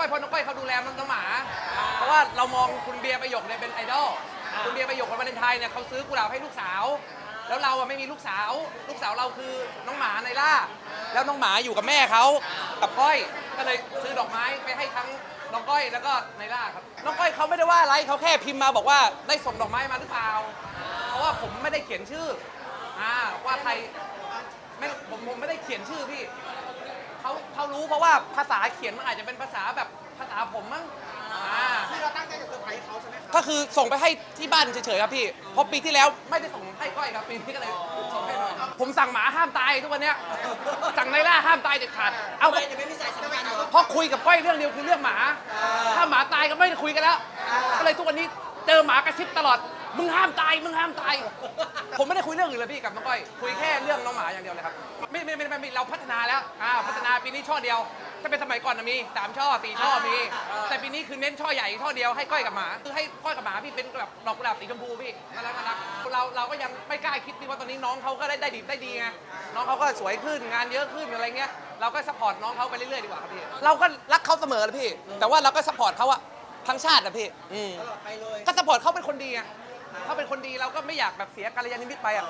ก้อยเพราะน้องก้อยเขาดูแลน้องหมา เพราะว่าเรามองคุณเบียร์ประโยคเนี่ยเป็นไอดอลคุณเบียร์ประโยควันวาเลนไทน์เนี่ยเขาซื้อกุหลาบให้ลูกสาว แล้วเราอะไม่มีลูกสาว ลูกสาวเราคือน้องหมาในล่า แล้วน้องหมาอยู่กับแม่เขากับก้อยก็เลยซื้อดอกไม้ไปให้ทั้งน้องก้อยแล้วก็ในล่าครับน้องก้อยเขาไม่ได้ว่าอะไรเขาแค่พิมพ์มาบอกว่าได้ส่งดอกไม้มาหรือเปล่า เพราะว่าผมไม่ได้เขียนชื่ออ่าว่าใครไม่ผมผมไม่ได้เขียนชื่อพี่ รู้เพราะว่าภาษาเขียนมันอาจจะเป็นภาษาแบบภาษาผมมั้งอ่าคือเราตั้งใจจะเซอร์ไพรส์เขาใช่ไหมครับก็คือส่งไปให้ที่บ้านเฉยๆครับพี่เพราะปีที่แล้วไม่ได้ส่งให้ก้อยครับปีนี้ก็เลยส่งให้หน่อยผมสั่งหมาห้ามตายทุกวันเนี้ยสั่งไนล่าห้ามตายเด็ดขาดเอา ทำไมถึงไม่มีสายสัมพันธ์เหรอเพราะคุยกับก้อยเรื่องเดียวคือเรื่องหมา ถ้าหมาตายก็ไม่ได้คุยกันแล้ว ก็เลยทุกวันนี้ เจอหมากระซิบตลอด มึงห้ามตาย มึงห้ามตาย ผมไม่ได้คุยเรื่องอื่นเลยพี่กับน้องก้อย คุยแค่เรื่องน้องหมาอย่างเดียวเลยครับ ไม่ไม่ไม่ไม่ไม่เราพัฒนาแล้ว อ่า พัฒนาปีนี้ช่อเดียว ถ้าเป็นสมัยก่อนนะมีสามช่อสี่ช่อมี แต่ปีนี้คือเน้นช่อใหญ่ช่อเดียวให้ก้อยกับหมา คือให้ก้อยกับหมาพี่เป็นแบบดอกกุหลาบสีชมพูพี่ น่ารักน่ารัก เราเราก็ยังไม่กล้าคิดดีว่าตอนนี้น้องเขาก็ได้ได้ดีได้ดีไง น้องเขาก็สวยขึ้นงานเยอะขึ้นอะไรเงี้ย เราก็ซัพพอร์ตน้องเขาไปเรื่อยๆดีกว่าครับพี่ เราก็รักเขาเสมอเลยพี่ แต่ว่าเราก็ซัพพอร์ตเขาอะ ทั้งชาติอะพี่อืมตลอดไปเลยก็สปอร์ตเขาเป็นคนดีไงเขาเป็นคนดีเราก็ไม่อยากแบบเสียกัลยาณมิตรไปอะ